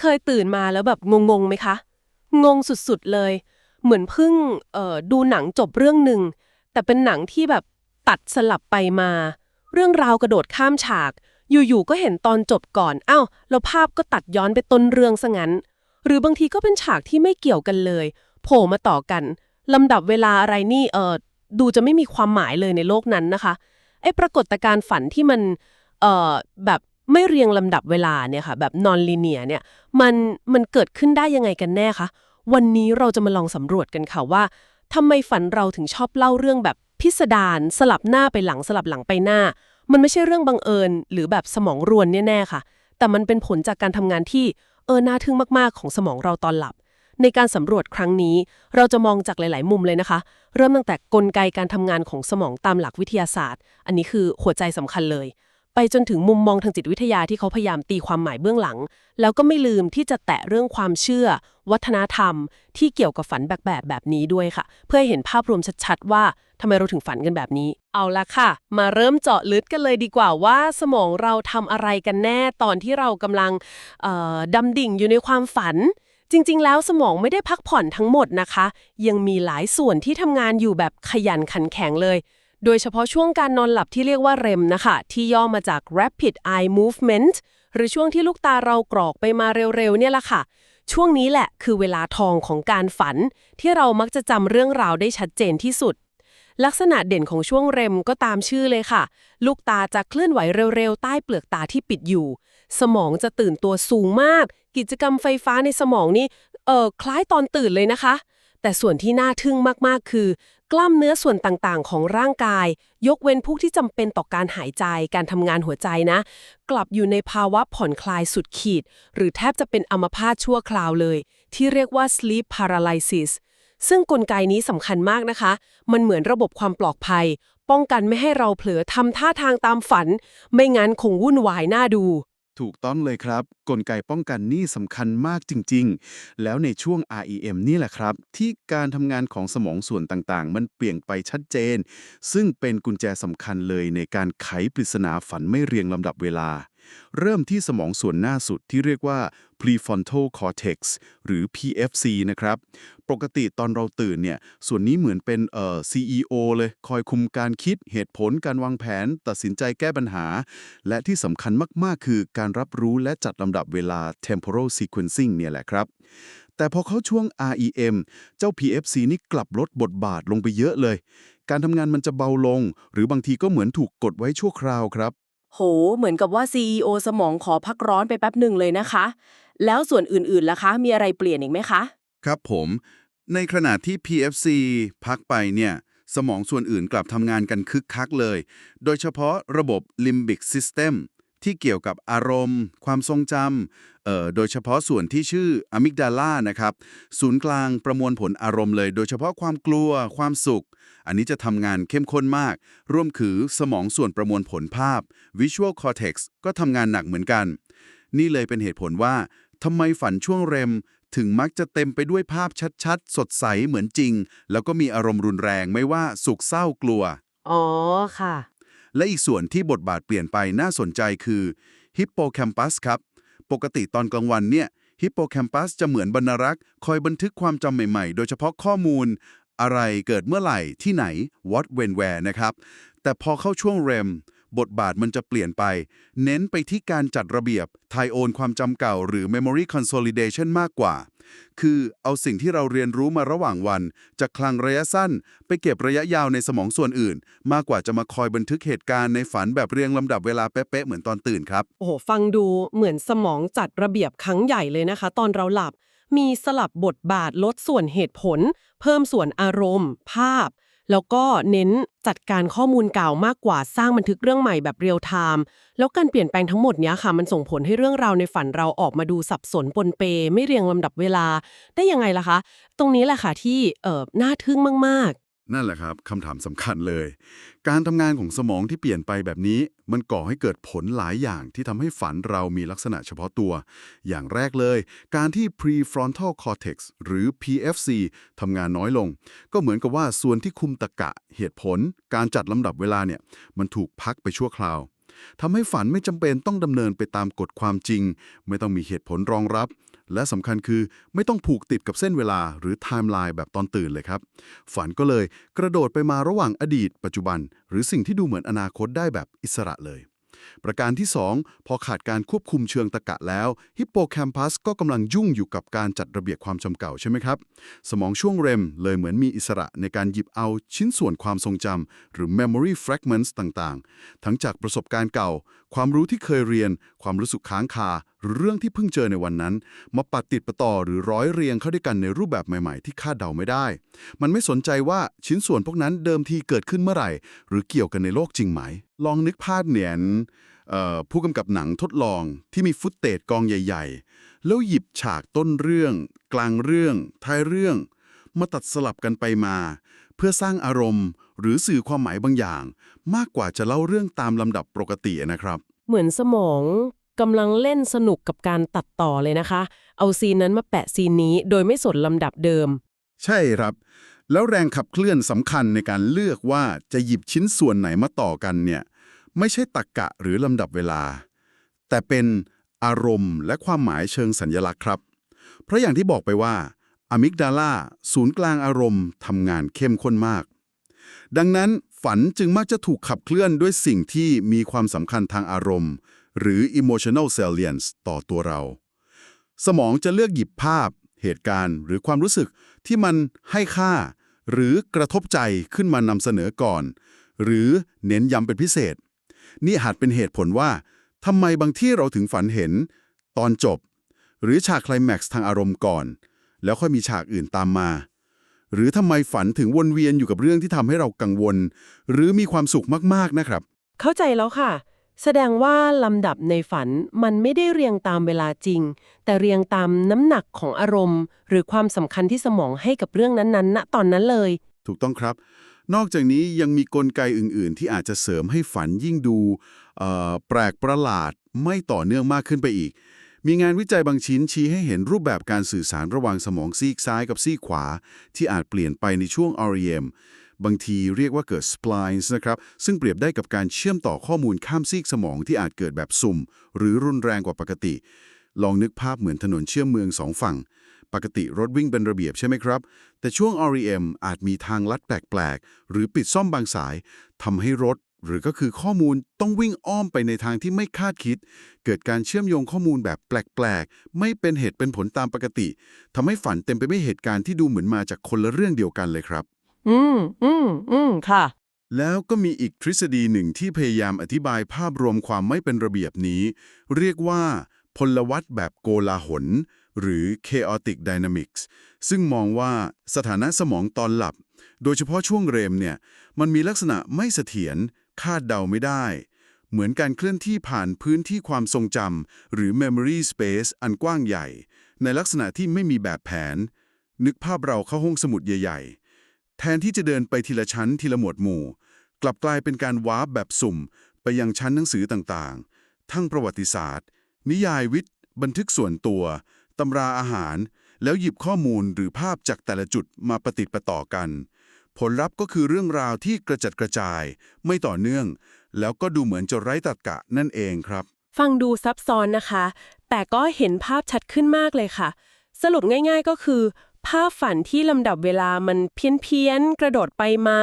เคยตื่นมาแล้วแบบงงๆไหมคะ งงสุดๆเลย เหมือนเพิ่งดูหนังจบเรื่องหนึ่ง แต่เป็นหนังที่แบบตัดสลับไปมา เรื่องราวกระโดดข้ามฉาก อยู่ๆก็เห็นตอนจบก่อนอ้าวแล้วภาพก็ตัดย้อนไปต้นเรื่องซะงั้น หรือบางทีก็เป็นฉากที่ไม่เกี่ยวกันเลย โผล่มาต่อกันลำดับเวลาอะไรนี่เออดูจะไม่มีความหมายเลยในโลกนั้นนะคะไอ้ปรากฏการณ์ฝันที่มันเอ่อแบบ ไม่เรียงลำดับเวลาเนี่ยค่ะแบบนอนลีเนียเนี่ยมันมันเกิดขึ้นได้ยังไงกันแน่คะวันนี้เราจะมาลองสำรวจกันค่ะว่าทำไมฝันเราถึงชอบเล่าเรื่องแบบพิสดารสลับหน้าไปหลังสลับหลังไปหน้า มันไม่ใช่เรื่องบังเอิญ หรือแบบสมองรวนแน่ๆค่ะ แต่มันเป็นผลจากการทำงานที่เออน่าทึ่งมากๆของสมองเราตอนหลับ ในการสำรวจครั้งนี้ เราจะมองจากหลาย ๆ มุมเลยนะคะ เริ่มตั้งแต่กลไกการทำงานของสมองตามหลักวิทยาศาสตร์ อันนี้คือหัวใจสำคัญเลย ไปจนถึงมุมมองทางจิตวิทยาที่เขาพยายามตีความหมายเบื้องหลัง แล้วก็ไม่ลืมที่จะแตะเรื่องความเชื่อ วัฒนธรรม ที่เกี่ยวกับฝันแบบแบบแบบนี้ด้วยค่ะ เพื่อให้เห็นภาพรวมชัดๆว่าทำไมเราถึงฝันกันแบบนี้ เอาละค่ะ มาเริ่มเจาะลึกกันเลยดีกว่าว่า สมองเราทำอะไรกันแน่ตอนที่เรากำลังดำดิ่งอยู่ในความฝันจริง ๆ แล้วสมองไม่ได้พักผ่อนทั้งหมดนะคะ ยังมีหลายส่วนที่ทำงานอยู่แบบขยันขันแข็งเลย โดยเฉพาะช่วงการนอนหลับที่เรียกว่า REM นะคะ ที่ย่อมาจาก Rapid Eye Movement หรือช่วงที่ลูกตาเรากรอกไปมาเร็วๆ เนี่ยแหละค่ะ ช่วงนี้แหละคือเวลาทองของการฝัน ที่เรามักจะจำเรื่องราวได้ชัดเจนที่สุด ลักษณะเด่นของช่วงเรมก็ตามชื่อเลยค่ะ ลูกตาจะเคลื่อนไหวเร็วๆ ใต้เปลือกตาที่ปิดอยู่ สมองจะตื่นตัวสูงมาก กิจกรรมไฟฟ้าในสมองนี่เออคล้ายตอนตื่นเลยนะคะ แต่ส่วนที่น่าทึ่งมากๆ คือ กล้ามเนื้อส่วนต่างๆ ของร่างกาย ยกเว้นพวกที่จำเป็นต่อการหายใจการทำงานหัวใจนะ กลับอยู่ในภาวะผ่อนคลายสุดขีด หรือแทบจะเป็นอัมพาตชั่วคราวเลย ที่เรียกว่า sleep paralysis ซึ่งกลไกนี้สำคัญมากนะคะ มันเหมือนระบบความปลอดภัย ป้องกันไม่ให้เราเผลอทำท่าทางตามฝัน ไม่งั้นคงวุ่นวายน่าดู ถูกต้องเลยครับ กลไกป้องกันนี่สำคัญมากจริง ๆ แล้วในช่วง REM นี่แหละครับ ที่การทำงานของสมองส่วนต่างๆ มันเปลี่ยนไปชัดเจน ซึ่งเป็นกุญแจสำคัญเลยในการไขปริศนาฝันไม่เรียงลำดับเวลา เริ่มที่สมองส่วนหน้าสุดที่เรียกว่า prefrontal cortex หรือ PFC นะครับ ปกติตอนเราตื่นเนี่ย ส่วนนี้เหมือนเป็นเอ่อ CEO เลย คอยคุมการคิด เหตุผล การวางแผน ตัดสินใจแก้ปัญหา และที่สำคัญมาก ๆ คือการรับรู้และจัดลำดับเวลา temporal sequencing เนี่ยแหละครับ แต่พอเข้าช่วง REM เจ้า PFC นี่กลับลดบทบาทลงไปเยอะเลย การทำงานมันจะเบาลง หรือบางทีก็เหมือนถูกกดไว้ชั่วคราวครับ โห เหมือนกับว่า CEO สมองขอพักร้อนไปแป๊บหนึ่งเลยนะคะ แล้วส่วนอื่นๆล่ะคะ มีอะไรเปลี่ยนอีกไหมคะ ครับผม ในขณะที่ PFC พักไปเนี่ย สมองส่วนอื่นกลับทำงานกันคึกคักเลย โดยเฉพาะระบบ Limbic System ที่เกี่ยวกับอารมณ์ ความทรงจำโดยเฉพาะส่วนที่ชื่ออะมิกดาล่านะครับ ศูนย์กลางประมวลผลอารมณ์เลย โดยเฉพาะความกลัว ความสุข อันนี้จะทำงานเข้มข้นมาก ร่วมคือสมองส่วนประมวลผลภาพ Visual Cortex ก็ทำงานหนักเหมือนกัน นี่เลยเป็นเหตุผลว่าทำไมฝันช่วงเรมถึงมักจะเต็มไปด้วยภาพชัดๆ สดใสเหมือนจริง แล้วก็มีอารมณ์รุนแรงไม่ว่าสุขเศร้ากลัว อ๋อค่ะ และอีกส่วนที่บทบาทเปลี่ยนไปน่าสนใจคือฮิปโปแคมปัสครับ ปกติตอนกลางวันเนี่ยฮิปโปแคมปัสจะเหมือนบรรณารักษ์ คอยบันทึกความจำใหม่ๆ โดยเฉพาะข้อมูล อะไรเกิดเมื่อไหร่ที่ไหน what when where นะครับ แต่พอเข้าช่วงเรม บทบาทมันจะเปลี่ยนไป เน้นไปที่การจัดระเบียบไทยโอนความจำเก่าหรือ memory consolidation มากกว่า คือเอาสิ่งที่เราเรียนรู้มาระหว่างวัน จากคลังระยะสั้น ไปเก็บระยะยาวในสมองส่วนอื่น มากกว่าจะมาคอยบันทึกเหตุการณ์ในฝันแบบเรียงลำดับเวลาเป๊ะๆเหมือนตอนตื่นครับ โอ้โห ฟังดูเหมือนสมองจัดระเบียบครั้งใหญ่เลยนะคะ ตอนเราหลับ มีสลับบทบาทลดส่วนเหตุผล เพิ่มส่วนอารมณ์ ภาพ แล้วก็เน้นจัดการข้อมูลเก่ามากกว่าสร้างบันทึกเรื่องใหม่แบบเรียลไทม์แล้วการเปลี่ยนแปลงทั้งหมดนี้ค่ะมันส่งผลให้เรื่องราวในฝันเราออกมาดูสับสนปนเป ไม่เรียงลำดับเวลา ได้ยังไงล่ะคะ ตรงนี้แหละค่ะที่เอ่อน่าทึ่งมาก นั่นแหละครับคำถามสำคัญเลย การทำงานของสมองที่เปลี่ยนไปแบบนี้ มันก่อให้เกิดผลหลายอย่างที่ทำให้ฝันเรามีลักษณะเฉพาะตัว อย่างแรกเลย การที่ prefrontal cortex หรือ PFC ทำงานน้อยลง ก็เหมือนกับว่าส่วนที่คุมตะกะ เหตุผล การจัดลำดับเวลาเนี่ย มันถูกพักไปชั่วคราวทำให้ฝันไม่จำเป็นต้องดำเนินไปตามกฎความจริง ไม่ต้องมีเหตุผลรองรับ และสำคัญคือไม่ต้องผูกติดกับเส้นเวลาหรือไทม์ไลน์แบบตอนตื่นเลยครับ ฝันก็เลยกระโดดไปมาระหว่างอดีต ปัจจุบัน หรือสิ่งที่ดูเหมือนอนาคตได้แบบอิสระเลย ประการที่ 2 พอขาดการควบคุมเชิงตะกะแล้ว ฮิปโปแคมปัสก็กำลังยุ่งอยู่กับการจัดระเบียบความจำเก่าใช่ไหมครับ สมองช่วงเรมเลยเหมือนมีอิสระในการหยิบเอาชิ้นส่วนความทรงจำหรือ memory fragments ต่างๆ ทั้งจากประสบการณ์เก่า ความรู้ที่เคยเรียน ความรู้สึกค้างคาหรือเรื่องที่เพิ่งเจอในวันนั้น มาปัดติดประต่อหรือร้อยเรียงเข้าด้วยกันในรูปแบบใหม่ๆ ที่คาดเดาไม่ได้ มันไม่สนใจว่าชิ้นส่วนพวกนั้นเดิมทีเกิดขึ้นเมื่อไหร่ หรือเกี่ยวกันในโลกจริงไหม ลองนึกภาพเหนียนผู้กำกับหนังทดลองที่มีฟุตเตจกองใหญ่ ๆ แล้วหยิบฉากต้นเรื่อง กลางเรื่อง ท้ายเรื่อง มาตัดสลับกันไปมา เพื่อสร้างอารมณ์ หรือสื่อความหมายบางอย่าง มากกว่าจะเล่าเรื่องตามลำดับปกตินะครับ เหมือนสมอง กำลังเล่นสนุกกับการตัดต่อเลยนะคะ เอาซีนนั้นมาแปะซีนนี้โดยไม่สนลำดับเดิม ใช่ครับ แล้วแรงขับเคลื่อนสำคัญในการเลือกว่าจะหยิบชิ้นส่วนไหนมาต่อกันเนี่ยไม่ใช่ตรกกะหรือลำดับเวลา แต่เป็นอารมณ์และความหมายเชิงสัญญลักษณ์ครับ เพราะอย่างที่บอกไปว่าอะมิกดาลาศูนย์กลางอารมณ์ทำงานเข้มข้นมาก ดังนั้นฝันจึงมักจะถูกขับเคลื่อนด้วยสิ่งที่มีความสำคัญทางอารมณ์ หรือ emotional salience ต่อตัวเรา สมองจะเลือกหยิบภาพ เหตุการณ์ หรือความรู้สึกที่มันให้ค่า หรือกระทบใจขึ้นมานำเสนอก่อน หรือเน้นย้ำเป็นพิเศษ นี่อาจเป็นเหตุผลว่าทำไมบางที่เราถึงฝันเห็น ตอนจบ หรือฉากไคลแม็กซ์ทางอารมณ์ก่อน แล้วค่อยมีฉากอื่นตามมา หรือทำไมฝันถึงวนเวียนอยู่กับเรื่องที่ทำให้เรากังวล หรือมีความสุขมากๆนะครับ เข้าใจแล้วค่ะ แสดงว่าลำดับในฝันมันไม่ได้เรียงตามเวลาจริง แต่เรียงตามน้ำหนักของอารมณ์ หรือความสำคัญที่สมองให้กับเรื่องนั้นๆณตอนนั้นเลย ถูกต้องครับ นอกจากนี้ยังมีกลไกอื่น ๆ ที่อาจจะเสริมให้ฝันยิ่งดูเอ่อแปลกประหลาดไม่ต่อเนื่องมากขึ้นไปอีก มีงานวิจัยบางชิ้นชี้ให้เห็นรูปแบบการสื่อสารระหว่างสมองซีกซ้ายกับซีกขวา ที่อาจเปลี่ยนไปในช่วง REM บางทีเรียกว่าเกิด splines นะครับ ซึ่งเปรียบได้กับการเชื่อมต่อข้อมูลข้ามซีกสมองที่อาจเกิดแบบสุ่ม หรือรุนแรงกว่าปกติ ลองนึกภาพเหมือนถนนเชื่อมเมืองสองฝั่ง ปกติรถวิ่งเป็นระเบียบใช่ไหมครับ แต่ช่วง REM อาจมีทางลัดแปลกๆ หรือปิดซ่อมบางสายทำให้รถหรือก็คือข้อมูลต้องวิ่งอ้อมไปในทางที่ไม่คาดคิด เกิดการเชื่อมโยงข้อมูลแบบแปลกๆ ไม่เป็นเหตุเป็นผลตามปกติทำให้ฝันเต็มไปด้วยเหตุการณ์ที่ดูเหมือนมาจากคนละเรื่องเดียวกันเลยครับ อืม อืม อืม ค่ะ แล้วก็มีอีกทฤษฎีหนึ่งที่พยายามอธิบายภาพรวมความไม่เป็นระเบียบนี้ เรียกว่า พลวัตแบบโกลาหล หรือ chaotic dynamics ซึ่งมองว่าสถานะสมองตอนหลับ โดยเฉพาะช่วงเรมเนี่ย มันมีลักษณะไม่เสถียรคาดเดาไม่ได้ เหมือนการเคลื่อนที่ผ่านพื้นที่ความทรงจำหรือ memory space อันกว้างใหญ่ ในลักษณะที่ไม่มีแบบแผน นึกภาพเราเข้าห้องสมุดใหญ่ๆ แทนที่จะเดินไปทีละชั้นทีละหมวดหมู่ กลับกลายเป็นการวาร์ปแบบสุ่ม ไปยังชั้นหนังสือต่างๆ ทั้งประวัติศาสตร์ นิยายวิทย์ บันทึกส่วนตัวตำราอาหาร แล้วหยิบข้อมูลหรือภาพจากแต่ละจุดมาประติดประต่อกัน ผลลัพธ์ก็คือเรื่องราวที่กระจัดกระจาย ไม่ต่อเนื่อง แล้วก็ดูเหมือนจะไร้ตรรกะนั่นเองครับ ฟังดูซับซ้อนนะคะ แต่ก็เห็นภาพชัดขึ้นมากเลยค่ะ สรุปง่าย ๆ ก็คือ ภาพฝันที่ลำดับเวลามันเพี้ยนๆกระโดดไปมา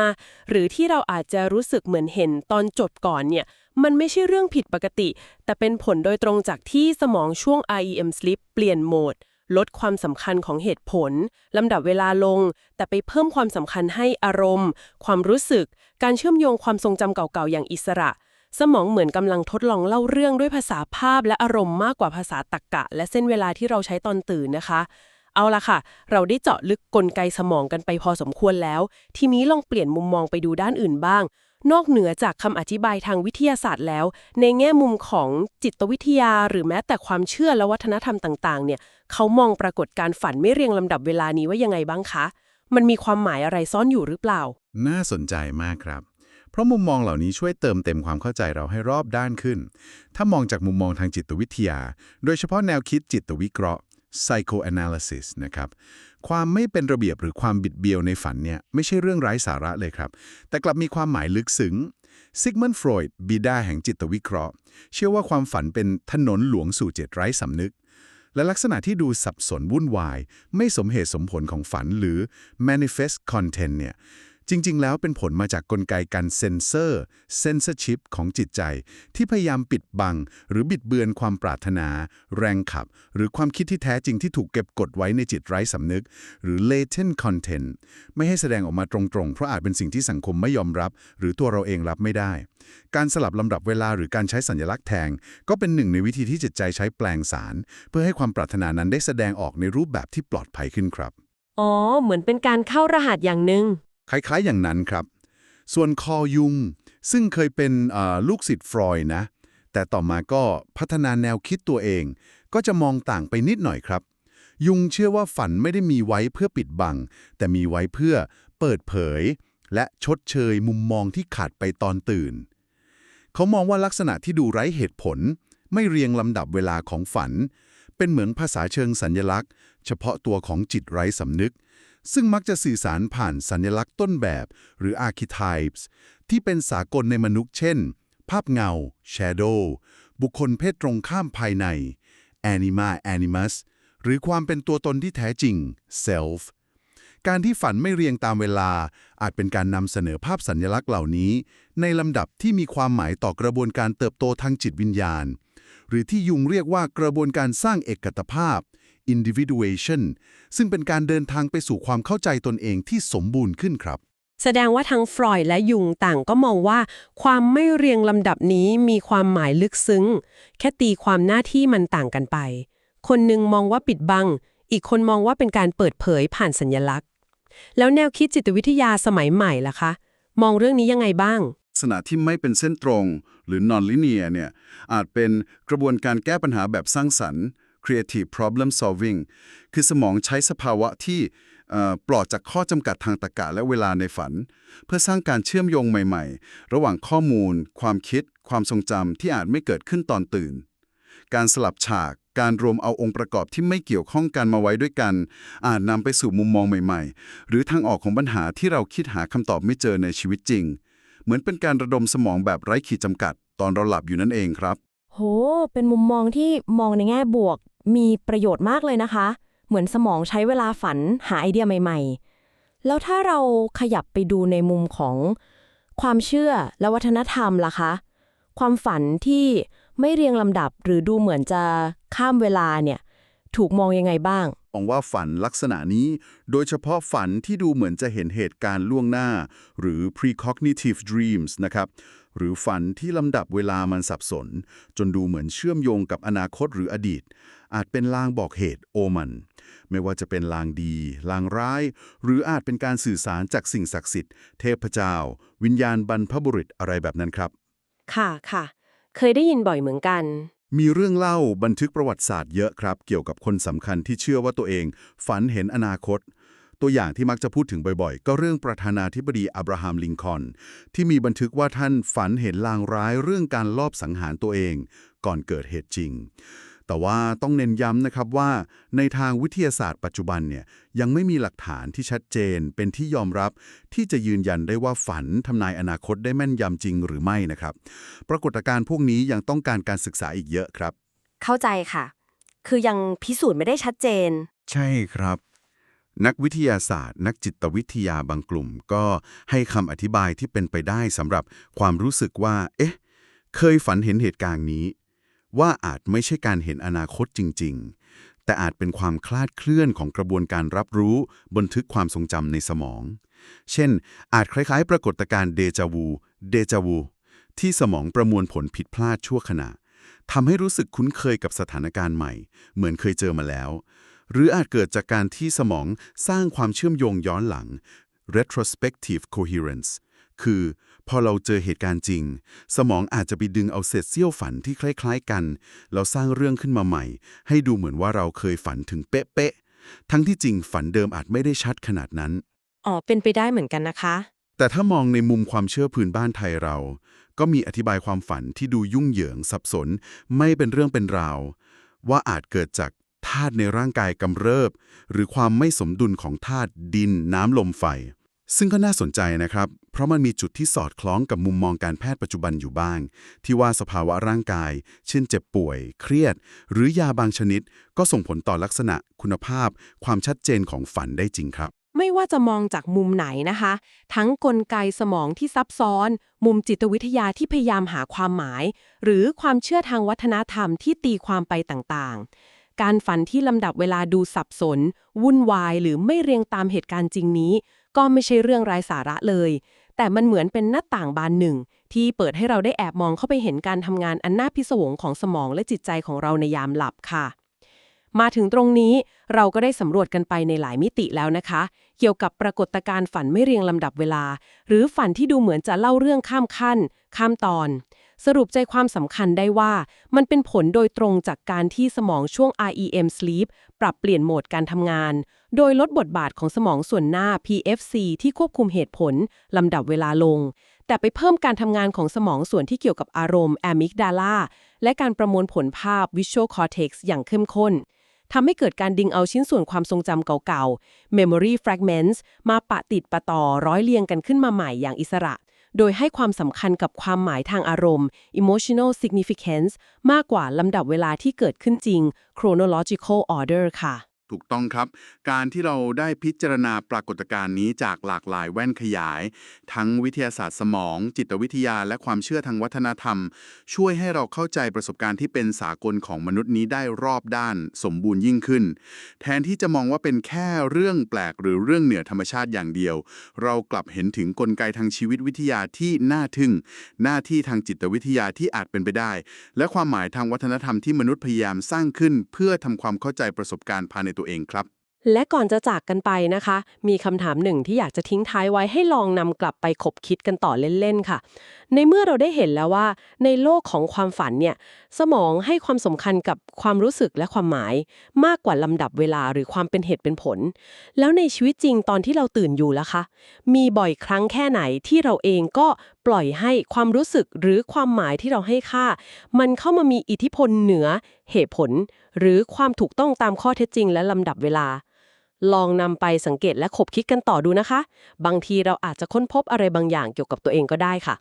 หรือที่เราอาจจะรู้สึกเหมือนเห็นตอนจบก่อนเนี่ย มันไม่ใช่เรื่องผิดปกติ แต่เป็นผลโดยตรงจากที่สมองช่วง REM sleep เปลี่ยนโหมด ลดความสำคัญของเหตุผลลำดับเวลาลง แต่ไปเพิ่มความสำคัญให้อารมณ์ ความรู้สึก การเชื่อมโยงความทรงจำเก่าๆอย่างอิสระ สมองเหมือนกำลังทดลองเล่าเรื่องด้วยภาษาภาพและอารมณ์มากกว่าภาษาตรรกะและเส้นเวลาที่เราใช้ตอนตื่นนะคะ เอาละค่ะ เราได้เจาะลึกกลไกสมองกันไปพอสมควรแล้ว ทีนี้ลองเปลี่ยนมุมมองไปดูด้านอื่นบ้าง นอกเหนือจากคำอธิบายทางวิทยาศาสตร์แล้ว ในแง่มุมของจิตวิทยา หรือแม้แต่ความเชื่อและวัฒนธรรมต่างๆ เนี่ยเขามองปรากฏการณ์ฝันไม่เรียงลำดับเวลานี้ว่ายังไงบ้างคะ มันมีความหมายอะไรซ่อนอยู่หรือเปล่า น่าสนใจมากครับเพราะมุมมองเหล่านี้ช่วยเติมเต็มความเข้าใจเราให้รอบด้านขึ้น ถ้ามองจากมุมมองทางจิตวิทยา โดยเฉพาะแนวคิดจิตวิเคราะห์ psychoanalysis นะครับ ความไม่เป็นระเบียบหรือความบิดเบี้ยวในฝันเนี่ยไม่ใช่เรื่องไร้สาระเลยครับ แต่กลับมีความหมายลึกซึ้งซิกมันฟรอยด์บิดาแห่งจิตวิเคราะห์ เชื่อว่าความฝันเป็นถนนหลวงสู่เจตไร้สำนึก และลักษณะที่ดูสับสนวุ่นวาย ไม่สมเหตุสมผลของฝันหรือ manifest content เนี่ย จริง ๆ แล้วเป็นผลมาจากกลไกการเซนเซอร์ censorship ของจิตใจ ที่พยายามปิดบัง หรือบิดเบือนความปรารถนา แรงขับ หรือความคิดที่แท้จริงที่ถูกเก็บกดไว้ในจิตไร้สำนึก หรือ latent content ไม่ให้แสดงออกมาตรงๆ เพราะอาจเป็นสิ่งที่สังคมไม่ยอมรับ หรือตัวเราเองรับไม่ได้ การสลับลำดับเวลาหรือการใช้สัญลักษณ์แทง ก็เป็นหนึ่งในวิธีที่จิตใจใช้แปลงสาร เพื่อให้ความปรารถนานั้นได้แสดงออกในรูปแบบที่ปลอดภัยขึ้นครับอ๋อ เหมือนเป็นการเข้ารหัสอย่างหนึ่ง คล้ายๆอย่างนั้นครับ ส่วนคอยุง ซึ่งเคยเป็นลูกศิษย์ฟรอยนะ แต่ต่อมาก็พัฒนาแนวคิดตัวเอง ก็จะมองต่างไปนิดหน่อยครับ ยุงเชื่อว่าฝันไม่ได้มีไว้เพื่อปิดบัง แต่มีไว้เพื่อเปิดเผย และชดเชยมุมมองที่ขาดไปตอนตื่น เขามองว่าลักษณะที่ดูไร้เหตุผล ไม่เรียงลำดับเวลาของฝัน เป็นเหมือนภาษาเชิงสัญญลักษณ์ เฉพาะตัวของจิตไร้สำนึก ซึ่งมักจะสื่อสารผ่านสัญลักษณ์ต้นแบบ หรือ archetypes ที่เป็นสากลในมนุษย์เช่น ภาพเงา shadow บุคคลเพศตรงข้ามภายใน anima animus หรือความเป็นตัวตนที่แท้จริง self การที่ฝันไม่เรียงตามเวลา อาจเป็นการนำเสนอภาพสัญลักษณ์เหล่านี้ ในลำดับที่มีความหมายต่อกระบวนการเติบโตทางจิตวิญญาณ หรือที่ยุงเรียกว่ากระบวนการสร้างเอกตภาพ individuation ซึ่งเป็นการเดินทางไปสู่ความเข้าใจตนเองที่สมบูรณ์ขึ้นครับ แสดงว่าทั้งฟรอยด์และยุงต่างก็มองว่า ความไม่เรียงลำดับนี้มีความหมายลึกซึ้ง แค่ตีความหน้าที่มันต่างกันไป คนหนึ่งมองว่าปิดบัง อีกคนมองว่าเป็นการเปิดเผยผ่านสัญลักษณ์ แล้วแนวคิดจิตวิทยาสมัยใหม่ล่ะคะ มองเรื่องนี้ยังไงบ้างลักษณะที่ไม่เป็นเส้นตรงหรือ non-linear เนี่ยอาจเป็นกระบวนการแก้ปัญหาแบบสร้างสรรค์ creative problem solving คือสมองใช้สภาวะที่ปลอดจากข้อจำกัดทางตรรกะและเวลาในฝัน เพื่อสร้างการเชื่อมโยงใหม่ ๆ ระหว่างข้อมูล ความคิด ความทรงจำที่อาจไม่เกิดขึ้นตอนตื่น การสลับฉาก การรวมเอาองค์ประกอบที่ไม่เกี่ยวข้องกันมาไว้ด้วยกัน อาจนำไปสู่มุมมองใหม่ ๆ หรือทางออกของปัญหาที่เราคิดหาคำตอบไม่เจอในชีวิตจริง เหมือนเป็นการระดมสมองแบบไร้ขีดจำกัด ตอนเราหลับอยู่นั่นเองครับ โห เป็นมุมมองที่มองในแง่บวก มีประโยชน์มากเลยนะคะ เหมือนสมองใช้เวลาฝันหาไอเดียใหม่ ๆ แล้วถ้าเราขยับไปดูในมุมของความเชื่อและวัฒนธรรมล่ะคะ ความฝันที่ไม่เรียงลำดับหรือดูเหมือนจะข้ามเวลาเนี่ย ถูกมองยังไงบ้างมองว่าฝันลักษณะนี้ โดยเฉพาะฝันที่ดูเหมือนจะเห็นเหตุการณ์ล่วงหน้า หรือ precognitive dreams นะครับ หรือฝันที่ลำดับเวลามันสับสน จนดูเหมือนเชื่อมโยงกับอนาคตหรืออดีต อาจเป็นลางบอกเหตุโอมัน ไม่ว่าจะเป็นลางดี ลางร้าย หรืออาจเป็นการสื่อสารจากสิ่งศักดิ์สิทธิ์ เทพเจ้า วิญญาณบรรพบุรุษอะไรแบบนั้นครับ ค่ะค่ะ เคยได้ยินบ่อยเหมือนกัน มีเรื่องเล่าบันทึกประวัติศาสตร์เยอะครับ เกี่ยวกับคนสำคัญที่เชื่อว่าตัวเอง ฝันเห็นอนาคต ตัวอย่างที่มักจะพูดถึงบ่อยๆ ก็เรื่องประธานาธิบดีอับราฮัมลิงคอล์นที่มีบันทึกว่าท่านฝันเห็นลางร้ายเรื่องการลอบสังหารตัวเอง ก่อนเกิดเหตุจริง แต่ว่าต้องเน้นย้ำนะครับว่า ในทางวิทยาศาสตร์ปัจจุบันเนี่ยยังไม่มีหลักฐานที่ชัดเจน เป็นที่ยอมรับที่จะยืนยันได้ว่าฝันทำนายอนาคตได้แม่นยำจริงหรือไม่นะครับ ปรากฏการณ์พวกนี้ยังต้องการการศึกษาอีกเยอะครับ เข้าใจค่ะ คือยังพิสูจน์ไม่ได้ชัดเจน ใช่ครับ นักวิทยาศาสตร์ นักจิตวิทยาบางกลุ่ม ก็ให้คำอธิบายที่เป็นไปได้สำหรับความรู้สึกว่า เอ๊ะ เคยฝันเห็นเหตุการณ์นี้ ว่าอาจไม่ใช่การเห็นอนาคตจริง ๆ แต่อาจเป็นความคลาดเคลื่อนของกระบวนการรับรู้ บันทึกความทรงจำในสมอง เช่น อาจคล้ายๆ ปรากฏการณ์เดจาวู เดจาวู ที่สมองประมวลผลผิดพลาดชั่วขณะทำให้รู้สึกคุ้นเคยกับสถานการณ์ใหม่ เหมือนเคยเจอมาแล้ว หรืออาจเกิดจากการที่สมองสร้างความเชื่อมโยงย้อนหลัง retrospective coherence คือพอเราเจอเหตุการณ์จริง สมองอาจจะไปดึงเอาเศษเสี้ยวฝันที่คล้ายๆกัน แล้วสร้างเรื่องขึ้นมาใหม่ ให้ดูเหมือนว่าเราเคยฝันถึงเป๊ะๆ ทั้งที่จริงฝันเดิมอาจไม่ได้ชัดขนาดนั้น อ๋อ เป็นไปได้เหมือนกันนะคะ แต่ถ้ามองในมุมความเชื่อพื้นบ้านไทยเรา ก็มีอธิบายความฝันที่ดูยุ่งเหยิงสับสน ไม่เป็นเรื่องเป็นราว ว่าอาจเกิดจาก ธาตุในร่างกายกำเริบ หรือความไม่สมดุลของธาตุดินน้ำลมไฟ ซึ่งก็น่าสนใจนะครับ เพราะมันมีจุดที่สอดคล้องกับมุมมองการแพทย์ปัจจุบันอยู่บ้าง ที่ว่าสภาวะร่างกาย เช่นเจ็บป่วย เครียด หรือยาบางชนิด ก็ส่งผลต่อลักษณะคุณภาพ ความชัดเจนของฝันได้จริงครับไม่ว่าจะมองจากมุมไหนนะคะ ทั้งกลไกสมองที่ซับซ้อน มุมจิตวิทยาที่พยายามหาความหมาย หรือความเชื่อทางวัฒนธรรมที่ตีความไปต่างๆ การฝันที่ลำดับเวลาดูสับสน วุ่นวายหรือไม่เรียงตามเหตุการณ์จริงนี้ ก็ไม่ใช่เรื่องไร้สาระเลย แต่มันเหมือนเป็นหน้าต่างบานหนึ่ง ที่เปิดให้เราได้แอบมองเข้าไปเห็นการทำงานอันน่าพิศวงของสมองและจิตใจของเราในยามหลับค่ะ มาถึงตรงนี้เราก็ได้สำรวจกันไปในหลายมิติแล้วนะคะ เกี่ยวกับปรากฏการณ์ฝันไม่เรียงลำดับเวลา หรือฝันที่ดูเหมือนจะเล่าเรื่องข้ามขั้น ข้ามตอน สรุปใจความสำคัญได้ว่า มันเป็นผลโดยตรงจากการที่สมองช่วง REM sleep ปรับเปลี่ยนโหมดการทำงาน โดยลดบทบาทของสมองส่วนหน้า PFC ที่ควบคุมเหตุผลลำดับเวลาลง แต่ไปเพิ่มการทำงานของสมองส่วนที่เกี่ยวกับอารมณ์ amygdala และการประมวลผลภาพ visual cortex อย่างเข้มข้นทำให้เกิดการดึงเอาชิ้นส่วนความทรงจำเก่าๆ memory fragments มาปะติดปะต่อร้อยเรียงกันขึ้นมาใหม่อย่างอิสระ โดยให้ความสำคัญกับความหมายทางอารมณ์ emotional significance มากกว่าลำดับเวลาที่เกิดขึ้นจริง chronological order ค่ะ ถูกต้องครับ การที่เราได้พิจารณาปรากฏการณ์นี้จากหลากหลายแว่นขยาย ทั้งวิทยาศาสตร์สมอง จิตวิทยา และความเชื่อทางวัฒนธรรม ช่วยให้เราเข้าใจประสบการณ์ที่เป็นสากลของมนุษย์นี้ได้รอบด้าน สมบูรณ์ยิ่งขึ้น แทนที่จะมองว่าเป็นแค่เรื่องแปลกหรือเรื่องเหนือธรรมชาติอย่างเดียว เรากลับเห็นถึงกลไกทางชีวิตวิทยาที่น่าทึ่ง หน้าที่ทางจิตวิทยาที่อาจเป็นไปได้ และความหมายทางวัฒนธรรมที่มนุษย์พยายามสร้างขึ้น เพื่อทำความเข้าใจประสบการณ์ภายในตัวเองครับ และก่อนจะจากกันไปนะคะ มีคำถามหนึ่งที่อยากจะทิ้งท้ายไว้ให้ลองนำกลับไปคบคิดกันต่อเล่นๆค่ะ ในเมื่อเราได้เห็นแล้วว่า ในโลกของความฝันเนี่ย สมองให้ความสำคัญกับความรู้สึกและความหมาย มากกว่าลำดับเวลาหรือความเป็นเหตุเป็นผล แล้วในชีวิตจริงตอนที่เราตื่นอยู่ล่ะคะ มีบ่อยครั้งแค่ไหนที่เราเองก็ปล่อยให้ความรู้สึกหรือความหมายที่เราให้ค่า มันเข้ามามีอิทธิพลเหนือ เหตุผล หรือความถูกต้องตามข้อเท็จจริงและลำดับเวลา ลองนำไปสังเกตและคบคิดกันต่อดูนะคะ บางทีเราอาจจะค้นพบอะไรบางอย่างเกี่ยวกับตัวเองก็ได้ค่ะ